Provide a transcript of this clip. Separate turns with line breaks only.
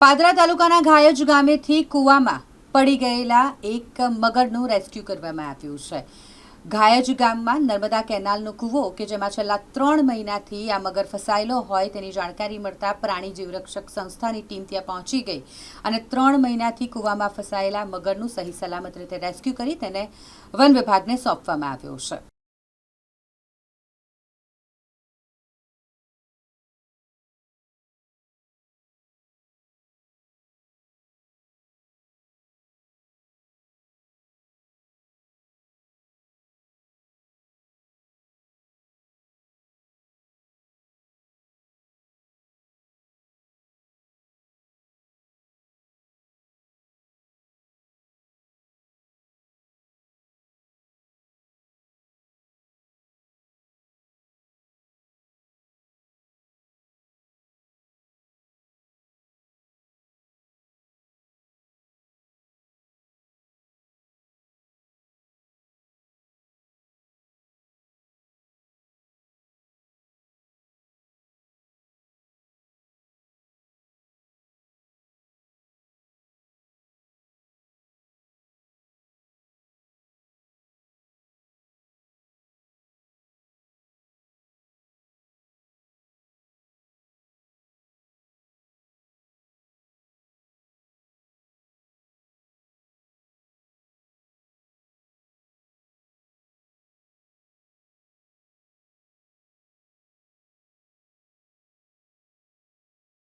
પાદરા તાલુકાના ઘાયજ ગામેથી કૂવામાં પડી ગયેલા એક મગરનું રેસ્ક્યુ કરવામાં આવ્યું છે. ઘાયજ ગામમાં નર્મદા કેનાલનો કૂવો કે જેમાં છેલ્લા ત્રણ મહિનાથી આ મગર ફસાયેલો હોય તેની જાણકારી મળતા પ્રાણી જીવરક્ષક સંસ્થાની ટીમ ત્યાં પહોંચી ગઈ અને ત્રણ મહિનાથી કૂવામાં ફસાયેલા મગરનું સહી સલામત રીતે રેસ્ક્યુ કરી તેને વન વિભાગને સોંપવામાં આવ્યો છે.